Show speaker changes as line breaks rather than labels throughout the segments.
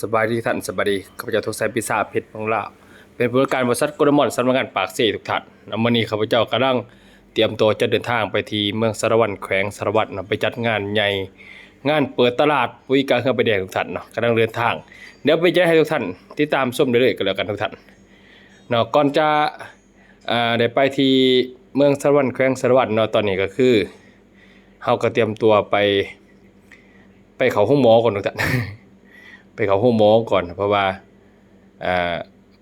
สบายดีท่านสบายดีข้าพเจ้าทุกสายพิซซ่าเพชรของเราเป็นผู้การบริษัทโกลมอนสำนักงานปากเสทุกท่านนำมื้อนี้ข้าพเจ้ากำลังเตรียมตัวจะเดินทางไปที่เมืองสารวัตรแขวงสารวัตรนะไปจัดงานใหญ่งานเปิดตลาดปุ๋ยกาเครื่องไปแดงทุกท่านเนาะกำลังเดินทาง เดี๋ยวไปแจ้งให้ทุกท่านติดตามชมเรื่อยๆกันแล้วกันทุกท่านเนาะก่อนจะอ่าได้ไปที่เมืองสารวัตรแขวงสารวัตรเนาะตอนนี้ก็คือเฮาก็เตรียมตัวไป ไปเขาห้องหมอก่อนทุกท่าน ไปเขาห้องหมอก่อน เพราะว่า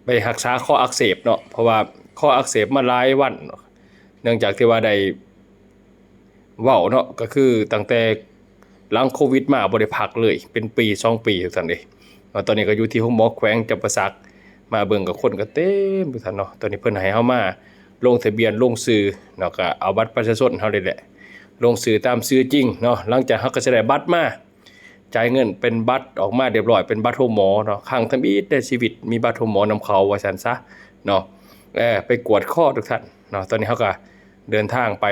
ไปรักษาข้ออักเสบเนาะเพราะว่าข้ออักเสบมาหลายวันเนื่องจากที่ว่าได้เว้าเนาะก็คือตั้งแต่หลังโควิดมาบ่ได้พักเลย เป็นปีสองปีทุกท่านเด้เนาะตอนนี้ก็อยู่ที่ห้องหมอแขวงจำปาสักมาเบิ่งกับคนก็เต็มทุกท่านเนาะตอนนี้เพิ่นให้เฮามาลงทะเบียนลงชื่อเนาะก็เอาบัตรประชาชนเฮาเลยแหละลงชื่อตามชื่อจริงเนาะหลังจากเฮาก็สิได้บัตรมา จ่ายเงินเป็นบัตรออกมาเรียบร้อยเป็นบัตรโฮมหมอเนาะครั้งทำอีทในชีวิตมีบัตรโฮมหมอนำเขาว่าซั่นซะเนาะเออไปกวดข้อทุกท่านเนาะตอนนี้เขาก็เดินทางไป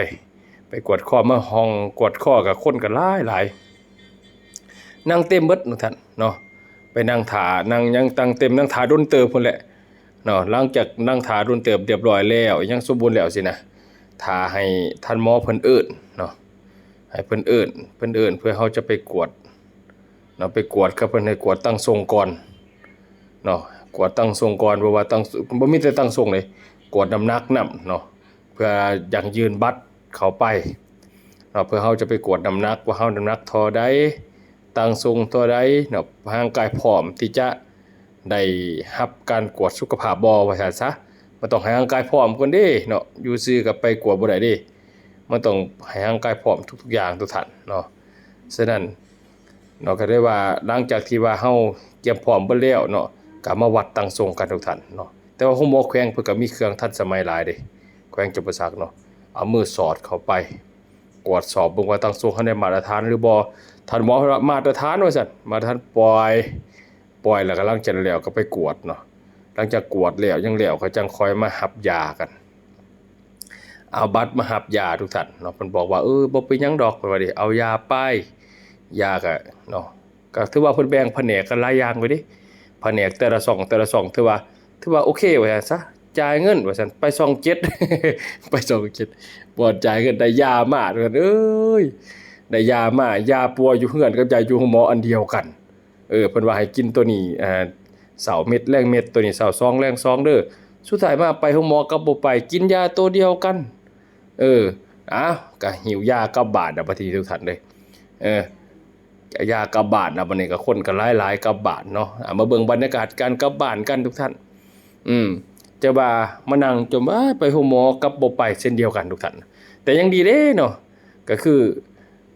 ไปกวดข้อเมื่อห้องกวดข้อกับคนกันหลายหลายนั่งเต็มเบิดทุกท่านเนาะไปนั่งถานั่งยังตั้งเต็มนั่งถาดนเติบพุ่นแหละเนาะหลังจากนั่งถาดนเติบเรียบร้อยแล้วยังสมบูรณ์แล้วสินะถาให้ท่านหมอเพิ่นเอิ้นเนาะให้เพิ่นเอิ้นเพิ่นเอิ้นเพื่อเขาจะไปกวด เนาะไปกวดก็เพิ่นให้กวดตั้งทรงก่อนเนาะกวดตั้งทรงก่อนเพราะว่าตั้งบ่มีแต่ตั้งทรงเลยกวดน้ำหนักนํเนาะเพื่ออย่างยืนบัตรเข้าไปเนาะเพื่อเฮาจะไปกวดน้ำหนักว่าเฮาน้ำหนักท่าใดตั้งทรงท่าใดเนาะร่างกายพร้อมที่จะได้รับการกวดสุขภาพบ่ว่าซั่นซะมันต้องให้ร่างกายพร้อมก่อนเด้เนาะอยู่ซื่อกับไปกวดบ่ได้เด้มันต้องให้ร่างกายพร้อมทุกๆอย่างทุกท่านเนาะฉะนั้น เนาะก็ได้ว่าหลังจากที่ว่าเฮาเตรียมพร้อมเบิดแล้วเนาะก็มาวัดตั้งทรงกันทุกท่านเนาะแต่ว่าห้องหมอแขวงเพิ่นก็มีเครื่องทันสมัยหลายเด้แขวงจุประสักเนาะเอามือสอดเข้าไปกวดสอบเบิ่งว่าตั้งทรงเขาได้มาตรฐานหรือบ่ท่านหมอว่ามาตรฐานว่าซั่นมาตรฐานปล่อยปล่อยแล้วก็หลังจากแล้วก็ไปกวดเนาะหลังจากกวดแล้วยังแล้วก็จังคอยมาหับยากันเอาบัตรมาหับยาทุกท่านเนาะเพิ่นบอกว่าเออบ่เป็นหยังดอกเพิ่นว่าดิเอายาไป ยากอะเนาะก็ถือว่าเพิ่นแบ่งแผนกกันหลายอย่างไว้ดิแผนกแต่ละซ่องแต่ละซ่องถือว่าถือว่าโอเคว่าซั่นซะจ่ายเงินว่าซั่นไปซ่อง7ไปซ่อง7บ่จ่ายเงินได้ยามาเด้อเอ้ยได้ยามายาปัวอยู่เฮือนกับยาอยู่ห้องหมออันเดียวกัน เออเพิ่นว่าให้กินตัวนี้อ่าเสาเม็ดแรงเม็ดตัวนี้เสาซองแรงซองเด้อสุดท้ายมาไปห้องหมอก็บ่ไปกินยาตัวเดียวกัน เอออ้าวก็หิวยากับบาดอะบัดทีทุกท่านเลยเออ ยากลับานนะบัดนี้ก็คนก็หลายๆกลับานเนาะมาเบิ่งบรรยากาศการกลับานกันทุกท่าน อืมจะว่ามานั่งจมว่าไปโฮหมอกับบ่ไปเช่นเดียวกันทุกท่าน แต่ยังดีเด้เนาะก็คือ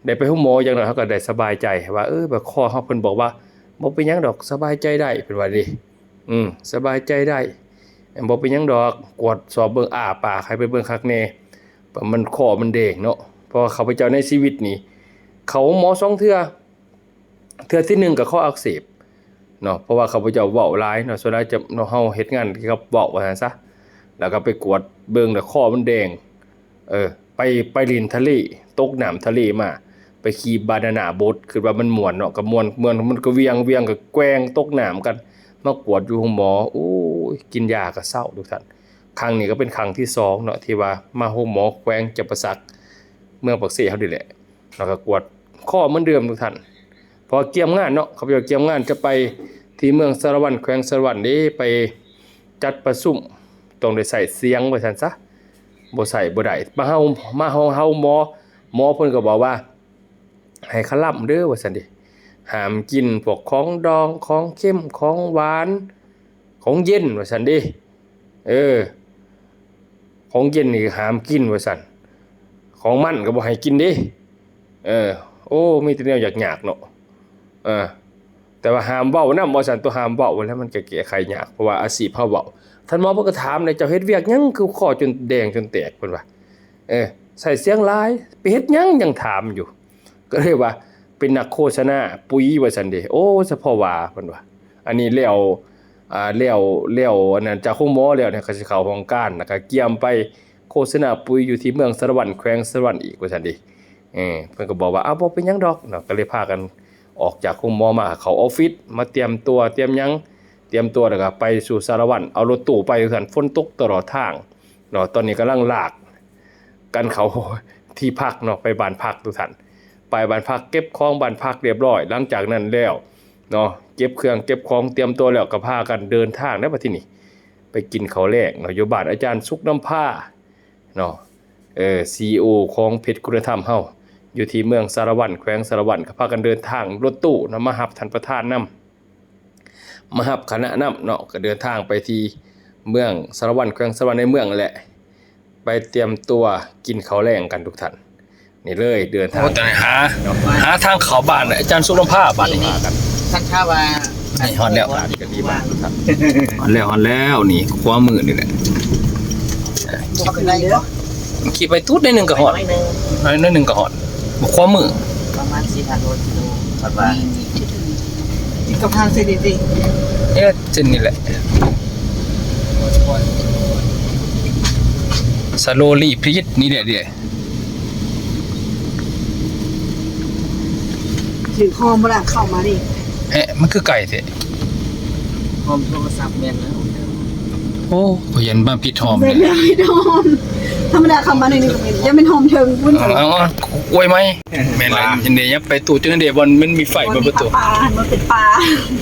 ได้ไปโฮหมออย่างน้อยเขาก็ได้สบายใจว่าเออแบบข้อเฮาเพิ่นบอกว่าบ่เป็นหยังดอกสบายใจได้เพิ่นว่าดิอืมสบายใจได้บ่เป็นหยังดอกกวดสอบเบิ่งอ้าปากให้ไปเบิ่งคักแน่มันข้อมันเด้งเนาะเพราะว่าข้าพเจ้าในชีวิตนี่เขาหมอสองเทื่อ เทือที่หนึ่งกับข้ออักเสบเนาะเพราะว่าเขาพเจ้าเว้าหลายเนาะส่วนใหญ่จะเนาะเฮาเฮ็ดงานเกี่ยวกับเว้าว่าซั่นซะแล้วก็ไปกวดเบิ่งแล้วข้อมันแดงเออไปไปลินทะเลตกน้ำทะเลมา ไปขี่บานานาบ๊ทคือว่ามันม่วนเนาะก็ม่วนม่วนมันก็เวียงเวียงก็แกว่งตกน้ำกันมากวดอยู่ห้องหมอโอ้ยกินยาก็เศร้าทุกท่านครั้งนี้ก็เป็นครั้งที่สองเนาะที่ว่ามาห้องหมอแกว่งจะประสักเมืองปักเสียเขาดีแหละแล้วก็กวดข้อเหมือนเดิมทุกท่าน พอเกี่ยมงานเนาะเขาบอกเกี่ยมงานจะไปที่เมืองสารวัตรแขวงสารวัตรนี้ไปจัดประชุมต้องได้ใส่เสียงไว้ซั่นซะบ่ใส่บ่ได้มาเฮามาเฮาเฮาหมอหมอเพิ่นก็บอกว่า ให้คล่ำเด้อว่าซั่นดิห้ามกินพวกของดองของเค็มของหวานของเย็นว่าซั่นดิเออ ของเย็นนี่ห้ามกินว่าซั่นของมันก็บ่ให้กินดิเออ โอ้มีแต่แนวอยากๆเนาะ เออแต่ว่าหามเว้านำบ่ซั่นตัวหามเว้าแล้วมันก็แก้ไขยากเพราะว่าอาชีพเฮาเว้าท่านหมอเพิ่นก็ถามเลยเจ้าเฮ็ดเวียกยังคือคอจนแดงจนแตกเพิ่นว่าเออใส่เสียงลายไปเฮ็ดยังยังถามอยู่ ก็เลยว่าเป็นนักโฆษณาปุ๋ยว่าซั่นเด้โอ้เฉพาว่าเพิ่นว่า อันนี้แล้วอ่าแล้วแล้วอันนั้นจากห้องหมอแล้วเนี่ยก็สิเข้าห้องการแล้วก็เกี่ยมไปโฆษณาปุ๋ยอยู่ที่เมืองสารวัตรแขวงสารวัตรอีกว่าซั่นเด้เออเพิ่นก็บอกว่าอ้าวบ่เป็นหยังดอกเนาะก็เลยพากัน ออกจากคุมมอมาเขาออฟฟิศมาเตรียมตัวเตรียมยังเตรียมตัวแล้วก็ไปสู่สารวัตรเอารถตู้ไปทุกท่านฝนตกตลอดทางเนาะตอนนี้กำลังหลากกันเขาที่พักเนาะไปบ้านพักทุกท่านไปบ้านพักเก็บของบ้านพักเรียบร้อย หลังจากนั้นแล้วเนาะเก็บเครื่องเก็บของเตรียมตัวแล้วก็พากันเดินทางได้ปะที่นี่ไปกินข้าวแรกเนาะอยู่บ้านอาจารย์สุกน้ำผ้าเนาะเออซีโอของเพชรคุณธรรมเฮา อยู่ที่เมืองสารวัตรแขวงสารวัตรก็พากันเดินทางรถตู้นะมาหับท่านประธานนำมาหับคณะนำเนาะก็เดินทางไปที่เมืองสารวัตรแขวงสารวัตรในเมืองนั่นแหละ ไปเตรียมตัวกินข้าวแรงกันทุกท่านนี่เลยเดินทางโอ้แต่หาหาทางเขาบ้านอาจารย์สุกน้ำผ้าบ้านนี่กัน
ท่านข้าว่า
นี่ฮอดแล้วร้านนี้ก็ดีมากครับฮอดแล้วฮอดแล้วนี่คว้ามือนี่แหละ
บ่เป็นไรเนาะ
ขี่ไปตุ๊ดได้หนึ่งก็ฮอด
ไม่นึง
น้อยหนึ่งก็ฮอด บ่คว้ามือ
ประมาณ4,000โลกิโลครับว่านี่ก็พังสิดิดิ
เอ๊ะเจนนี่แหละสโลลี่พลีดนี่แหละเดี๋ยว
ถือคอมบ่ล่ะเข้ามาดิ
เอ๊ะมันคือไก่เถอะ
พร้อมโทรศัพท์แม่นแล้ว
โอ้พยันบ้านพี่ทอม
เป็น
เนี่ย
ไงดอมธรรมดาคำมาในนี้ก็เป็นยังเป็นโฮมเทิงพุ่น
เอาเอาเอาอวยไหมแม่นเลยเห็นเดี๋ยวยับไปตู้จนเดี๋ยวบอลมันมีไฟบนประตู
ปลามันเป็นปลา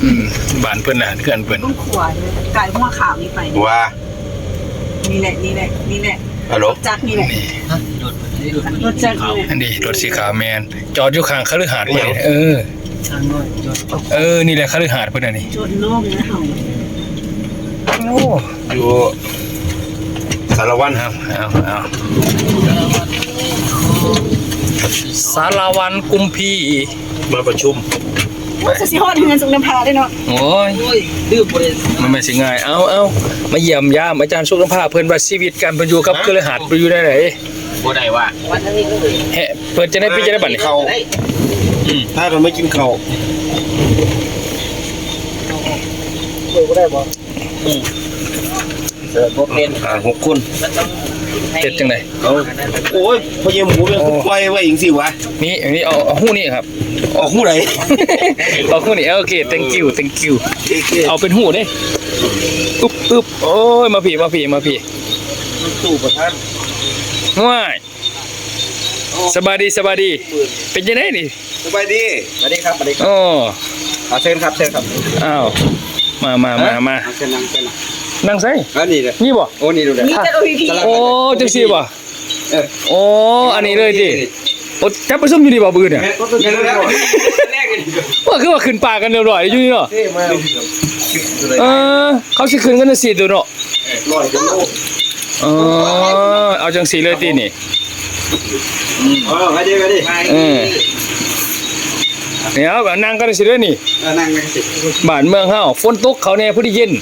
อืมบ้านเพิ่นน่ะเพื่อนเพิ่น
ต้องขวายเลยไก่หัวขาวนี่ไป
ว่า
นี่แหละนี่แหละนี่แหละ
ฮัลโหล
จักนี่แหละ
ฮะโดดไปเลยโดดไป
รถจักรนี่แหละ
อันนี้รถสีขาวแมนจอดอยู่ข้างคฤหาสน์เพิ่นเออ
ช่างน้อยโดดไป
เออนี่แหละคฤหาสน์เพิ่นอันนี้
จนโล่งนะเฮา
โอ้
อยู่สารวัตร
เอาเอาเอาสารวันกุมพี
มาประชุม
ว่าจะสิฮอดเงินสุงน้ำพาได้เนาะ
โอ้ย
โอ้ยดื้อบ่ได้
มันไม่สิง่าย เอาเอามาเยี่ยมยามอาจารย์สุขภาพเพิ่นว่าชีวิตการเพิ่นอยู่กับคฤหาสน์เพิ่นอยู่ได้ไหน
บ่ได้ว่า
วันนี้ก็เลย
เฮ้เพิ่นจะได้พี่จะได้บัดนี้
เขา
ได้
ถ้าเราไม่กินเขาว
เปิดบ่ได้บ่ อืมเออบ่เป็น
อ่าหกคน
มันต้องให้
เฮ็ดจังได๋
เอาโอ้ยพอเยี่ยมหมูเป็นปล่อยไว้อย่างสิวะ
นี่อันนี้เอาเอาหู้นี่ครับ
ออกคู่ไหน
เอาหู้นี่โอเค thank you thank you
เอ๊ะ
เอาเป็นหูเด้อึ๊บอึ๊บโอ้ยมาพี่มาพี่มาพี่
ตู้ประธาน
ง่ายสบายดีสบายดี เป็นยังไงนี่
สบายดีสวัสดีครับสวัสดีครับ
โอ้
เอาเชิญครับเชิญครับ
อ้าวมามามามา
เอาเชิญนั่งเชิญนั่ง
นั่งใส่
อันนี้เลย
นี่บ่
โอ้นี่ดูเลย
นี่จะโอพี
โอ้จังซี่บ่
เออ
โอ้อันนี้เลยดิโอ้จับประชุมอยู่นี่บ่บืนเนี่ย
แม่ก็ต้องเชิญแล้วแรกเลย
ว่าคือว่าขึ้นป่ากันเรียบร้อยอยู่นี่เนาะ
เท่มาก
เออเขาสิขึ้นกันจังซี่ตัวเนาะ
ลอยจังโลก
เออเอาจังซี่เลยตินี่
อ๋อไปดิไปดิ
เออเดี๋ยวแบบนั่งกันสิเด้อนี่
เออนั่งกันสิ
บ้านเมืองเฮาฝนตกเขาแน่พอดีเย็น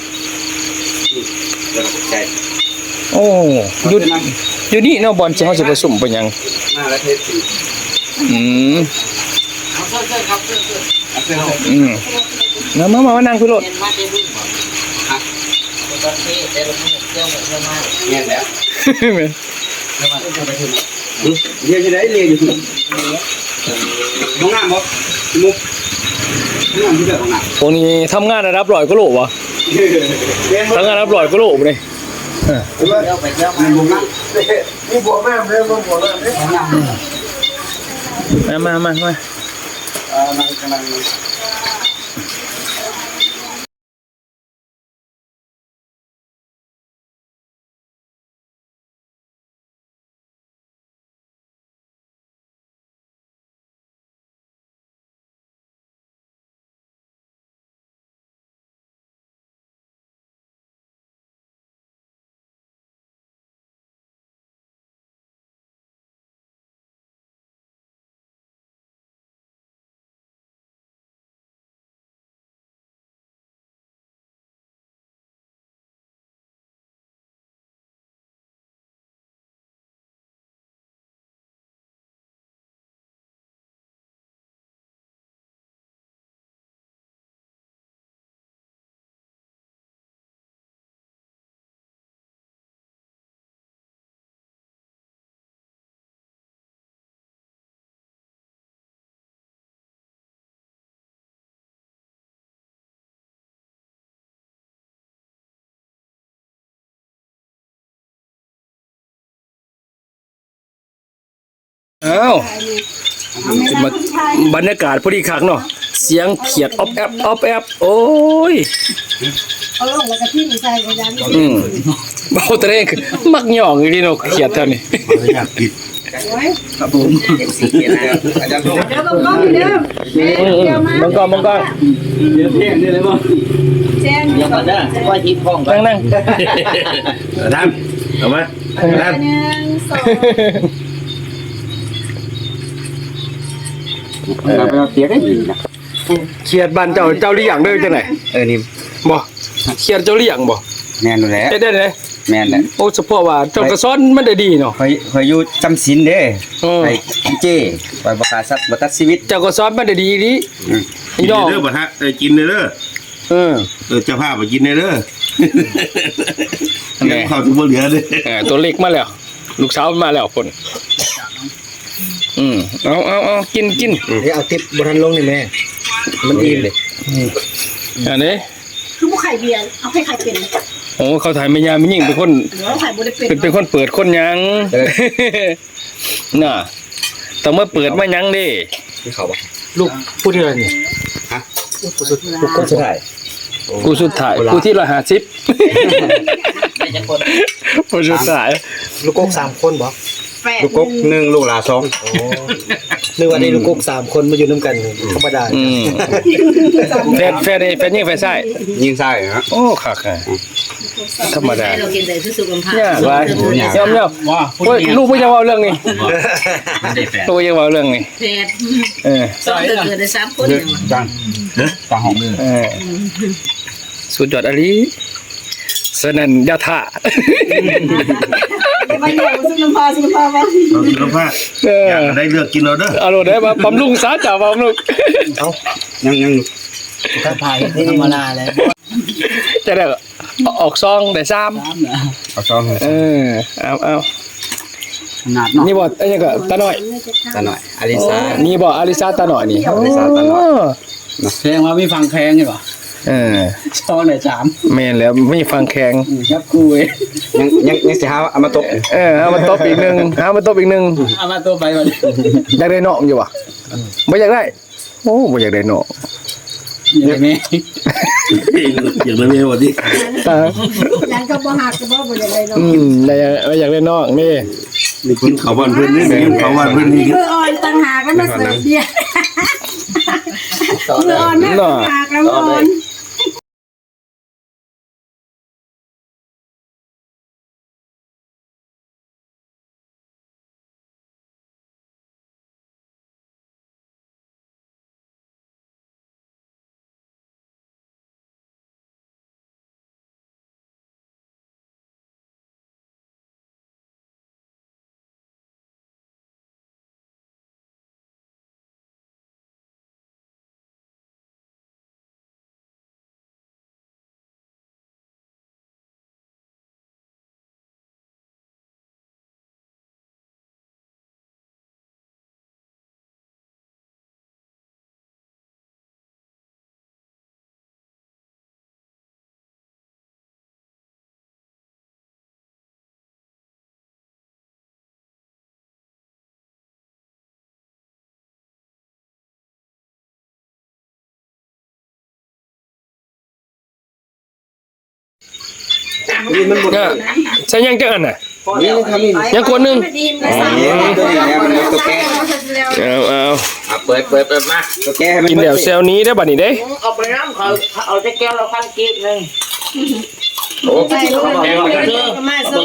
เดี๋ยวใจ
โอ้อยู่อยู่นี่เนาะบอลสิเฮาสิไปสุ่มไปหยัง
มาแล้วเทสสิ
อืม
เอาเชิญๆครับเชิญ
เอาเชิญครับ
อืมมามามามานั่งคุยรถ
ๆเรียนมาได้รุ่นบ่ฮะตอนที่ได้รุ่นเที่ยวเที่ยวมา
เงียบแล้ว
เที่ยวมาเที่ยวไปถึง
เรียนอยู่ไหนเรียนอยู่ห้องน้ำบ่มุกห้องน้ำที่เกิดห้องน้ำ
พวกนี้ทำงานระดับร้อยกว่าโลวะ
เรียนบ่
ทำงานระดับร้อยกว่าโลบ่นี่
เที่ยวไปเที่ยวมา
มันบ่นั่งนี่บ่แม่เด้อบ่บ่นั่งเด้อห้องน้ำ
มามามามา
อ่านั่งกำลัง
อ้าวมาบรรยากาศพอดีคักเนาะเสียงเขียดออบแอบออบแอบโอ้ย
เอาลงแล้วก็ที่มีใส่ก็ยัน
อืมเบาแตะเรงมักหย่องอยู่ที่เนาะเขียดเท่านี้
อยากกิน
ครับผมสีเขียวแล้วอาจารย์ต้อง
เดี๋ยวก็ก้องเดิมแม่
อืม
เดี๋ยวมา
มังกรมังกร
เดี๋ยวเที่ยงนี่เลยบ่
แจ้ง
เดี๋ยวก่อนนะว่ายิบห้องก่อน
นั่งนั่ง
ท่านเอามาท่าน
หนึ่งสอง
เราไปเอาเตียได้ยินะ
เขียดบ้านเจ้าเจ้าเลี้ยงเด้อจังไหน
เออนี่
บ่เขียดเจ้าเลี้ยงบ่
แม่นแหละ
เฮ็ดได้เลย
แม่นแหละ
โอ้เฉพาะว่าเจ้ากระซ้อนมันได้ดีเนาะ
คอยคอยอยู่จำศีลเด้
อ
ไอ้เจ้ไว้บ่ขาดสัตว์บ่ตัดชีวิต
เจ้ากระซ้อนมันได้ดีดี
อืม
อีดอก
เด้อบ่ฮะเออกินเด้อ
เออ
เออเจ้าภาพไปกินเด้อเลี้ยข้าวทุบ่เหลือเด้อ
เออตัวเล็กมาแล้ว ลูกสาวมาแล้วคน อืมเอาเอาเอากินกิน
เดี๋ยวเอาติ๊บบทันลงนี่แม่ มันอิ่มเลย
อันนี้
คือผู้ไข่เบียร์เอาให้ไข่เป็น
โอ้เขาถ่ายแม่ยาไม่ยิ่งเป็นคน
หรือว่าไข่บุได้เป็น
เป็นเป็นคนเปิดคนยังน่ะต้องมาเปิดมายังดิ
ที่เขาบอก
ลูกพูดที่อะไรนี่
ทุกคนสุดท้าย
กูสุดท้ายกูที่ร้อยห้าสิบ
ไม่จะคน
กูสุดท้าย
ลูกกกสามคนบอก
แปด
ลูกกกหนึ่งลูกหลาสอง
นึกว่าได้ลูกกกสามคนมาอยู่น้ำกันธรรมดา
อืมแฟนแฟนนี่แฟนยิ่งแฟนใช่
ยิงใส่ฮะ
โอ้คักค่ะธรรมดา
เรากินแต่ที่สุขภาพ
เนี่ยไปยอมยอมโอ้ยลูกไม่ยังเว่าเรื่องนี้ลูกยังเว่าเรื่องนี้
แพทย์
เออ
ต้องเกิดได้สามคน
เด้
เนี่
อยจังจังหอมเลย
เออสุดยอดอลีสนันยาธา
มาเยี่ยมสุนทรสุนทรว่า
เอาสุขภาพ
เออ
อยากได้เลือกกินเอาเด้อ
เอาโหลดได้มาบำรุงสาจ่าบำรุง
ยังยัง
ถ้าพายที่ธรรมดาเลย
จะได้เอาออกซองได้ซ้
เอาซองำ
เออเอาเอา
ขนาดเนาะ
นี่บ่ไอ้นี่ก็ตาหน่อย
ตาหน่อยอลิซา
นี่บ่อาริซาตาหน่อยนี่
อลิซาตาหน่อย
โแส
ดงว่ามีฟังแพงใช่ป่ะ
เออ
ช่องไหนสาม
แม่นแล้วไม่ฟังแข็ง
ครับคุย
ยังยังยังสิหาเอามาตบ
เออเอามาตบอีกหนึงเอามาตบอีกหนึง
เอามาตัวไปก่อน
อยากได้น้องอยู่วะบ่อยากได้โอ้บ่อยากได้น้อง
อย่างนี้
อยากได้เมียบ่ดิ
อ่า
ยันก็บ่หักก็บ่บ่ได้เลยเนาะ
อืมได้อยากอยากได้น้องนี่
นี่กินข้าวบ้านเพิ่นนี่กินข้าวบ้านเพิ่นนี่
เมื่ออ่อนต่างหากก็มาเสิร์ฟเบียร์เมื่ออ่อนแม่ต่างหากแล้วอ่อน
ก็ใช้ยังจังอันน่ะ
นี่ทำนี่
ยังคนหนึง
ดีนะสาม
นี่ตัวนี้แล้วมันตัวแก
เอาเอา
อะเปิดเปิดเปิดมาตัวแกให้มัน
กินแล้วเซลล์นี้ได้อบัดนี้เด้
เอาไปน้ำเขาเอาแต่แก้วเราพันกีบหนึ่ง
โอ้
ใส่ลงไปมาส่ง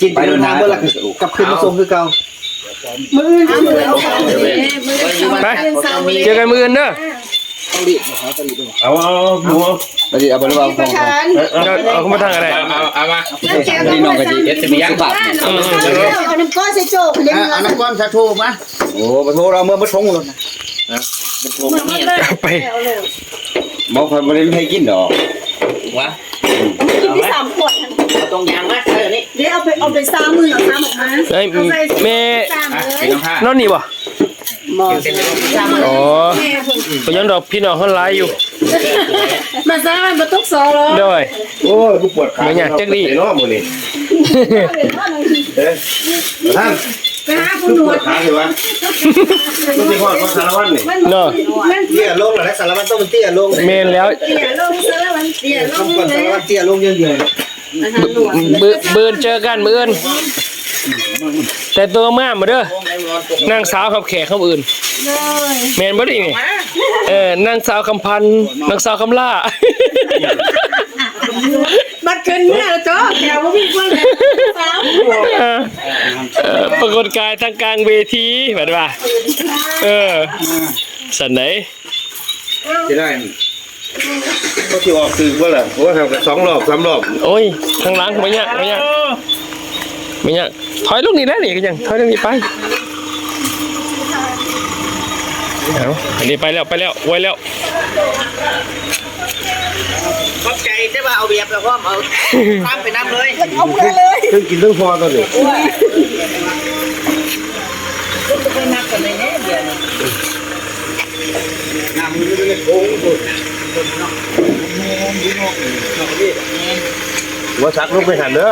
กินไปโดนน้ำเมื่อไรกับคืนมาส่งคือเก่า
มือเอามือเอาเข้ามือ
ไปเจอกันมื้ออื่นเด้อ
เอาเอาดู
ไปดิเอาไปรู้ว่า
ประธาน
เอาเอาเข้ามาทางอะไร
เอาเอามา
แล้วแกก็
พี่น้องก็ดีเอสบียังบาท
เอาน้ำก้อนใส่โจกเลี้ยงเงิ
เอา
น
น้ำก้อนสาทูมา
โอ้มาโทรเราเมื่อมาชงเลย
เอาไป
มองคนไม่ได้ให้กินดอก
กินที่สามขวด
เอาตรงยางมาเออนี่
เดี๋ยวเอาไปเอาไปซ้ามือเอาซ้ำออกมา
เฮ้ยแม่
ซ้ำเลย
เป็นน้องผ้าน
อนนี่บ่
หมอสาม
อ๋อก็ยังดอกพี่น้องเฮาหลายอยู่
มาซ้ำมันมาตุกซอหรอ
เด้อย
โอ้ยกูปวดขา
ไม่ยากจักดิ
เนาะมื้อนี้เอ๊ะท่าน
ไปหาผู้หนวด
ขาสิวะมันจะพอดพอสารวัตรนี่
เนาะ
เตี้ยลงแล้วสารวัตรต้องเป็นเตี้ยลง
เมนแล้ว
เตี้ยลงเสือมันเตี้ยล
ต้อง
ง
ก่อน
เล
สาร
ย
วัตรเตี้ยลงเยอะ
บืบืนเจอกันมืออื่นแต่ตัวมากมาเด้อ นางสาวขับแขกคำอื่น
เลย
แมนบ่ได้นี่เออนางสาวคำพันธ์นางสาวคำล่า
บัดเกินเมื่อแล้วจ้ะแถวบ่มีคนเลยสาว
เออเออปรากฏกายทางกลางเวทีแบบว่าเออสันไหน
จะได้ก็ที่ออกคือว่าล่ะว่าทำกันสองรอบสามรอบ
โอ้ยทางหลังไม่ยากไม่ยากไม่ยากถอยลูกนี้ได้นี่ก็ยังถอยลูกนี้ไป เอาอันนี้ไปแล้วไปแล้วไว้แล้ว
ขอบใจได้ว่าเอาเบียบแล้วก็เอาตามไปน้ำเลย
เอาเมื่อเลย
เพิ่งกินเรื่องพอตอนนี้
ไปนับกันเลยเนี่ยเดี๋ยวนี้
ๆน้ำมันไม่ได้โค้งสุด
ว่าชักลูกไปหันเด้อ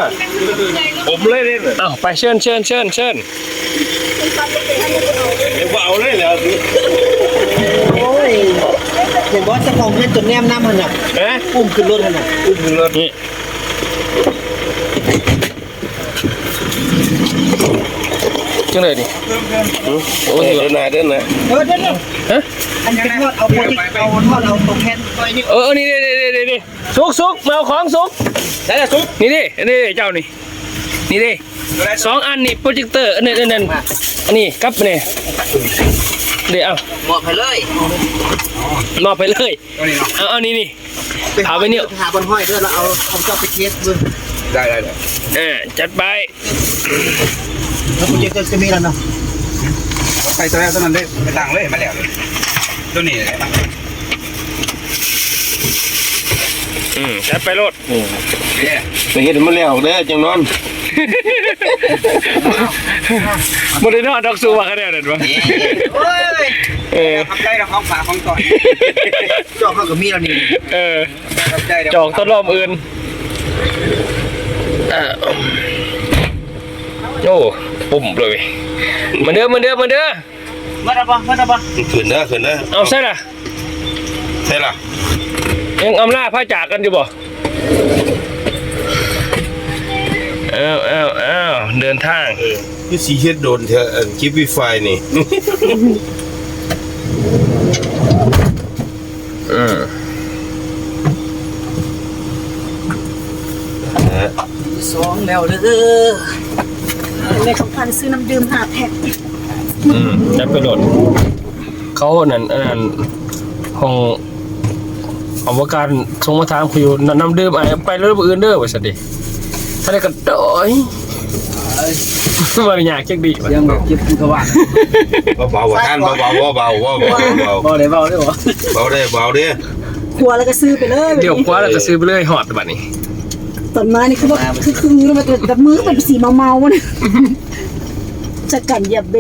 ผมเลยเนี่ย
เอาไปเชิญเชิญเชิญเชิญ
เดี๋ยวเอาเลยแล้ว
โอ้ยเห็นว่าเจ้าของเพื่อนจนแนมน้ำมันอะ
เอ๊ะ
อุ้มขึ้นรถมันอะ
อุ้มขึ้นรถ
นี่จังเลยดิโอ้
โอ้
ย
ยเดินหน้าเดินหน้า
เออเดี๋ยว
ฮะ
อันเป็นทอดเอาโปรตีเอาทอดเอาตรงแค่ไว้นี่
เออนี่นี่นี่นี่นี่ซุกซุกมาเอาของซุก
ได้แล้วซุป
นี่ดินี่ดิเจ้านี่นี่ดิสองอันนี่โปรเจคเตอร์อันนี้อันนั้นอันนี้กับนี่ เดี๋ยวเอา
หมดไปเลย
มอบไปเลย
ตัวนี้เนาะ
เอาเอานี่นี่ เอาไปเนี่ย
หาบนห้อยด้วยแล้วเอาเอาเจ้าไปเทสด้วย
ได้ได้ได้
อ่าจัดไป
แล้วคุณจะจะมีแล้วเนาะ
ใส่ตัวแรกเท่านั้นได้ไม่ต่างเลยมาแล้วเลยตัวนี้
อืมจัดไปโลด
เนี่ย
ไปเห็นมันแล้วเด้อจังนอน
บ่ได้นอนดอกสูว่าคะแนนนั่นวะ
โอ้ย
เออ
ทำใจเราของฝากของต่อย
เจ้าเขากับมีแล้วนี่
เออ
ทำใจเดี๋ยว
จองต้นรอบอื่นอ่าโอ้ปุ่มเลยมาเด้อมาเด้อมาเด้อ
มาดับบ่มาดับบ่
ขึ้นเด้อขึ้นเด้อ
เอาใช่ล่ะ
ใช่ล่ะ
ยังอำลาพระจากกันอยู่บ่ เอาเอาเอาเดินทาง
ที่สีเฮ็ดโดนเธอคลิปวีไฟนี่
อืม
สองแล้วเด้อ
ในคำพันซื้อน้ำดื่มหาแพ็ค
อืมจัดไปโหลดเขานั่นอันนั้นห้องเอาว่าการทรงมาถามคุยอยู่น้ำดื่มไอ้ไปเรื่องอื่นเด้อว่าสั นดิถ้าได้กันโดยมันอยากจักดีวะ
ยังแบบคิดคือว่า
เบาๆว่าท่านเบาๆเบาๆเบาๆเบาๆเบา
บ่ได้เบาได้บ่
ๆเบาได้เบาเด้
ครัวแล้วก็ซื้อไปเลย
เดี๋ยวคว้าแล้วก็ซื้อไปเลยหอดบัดนี้
ตอนมานี่คือว่าคือคือมันแบบมือเป็นสีเมาๆวะเนี่ยจะกันเหยียบเบ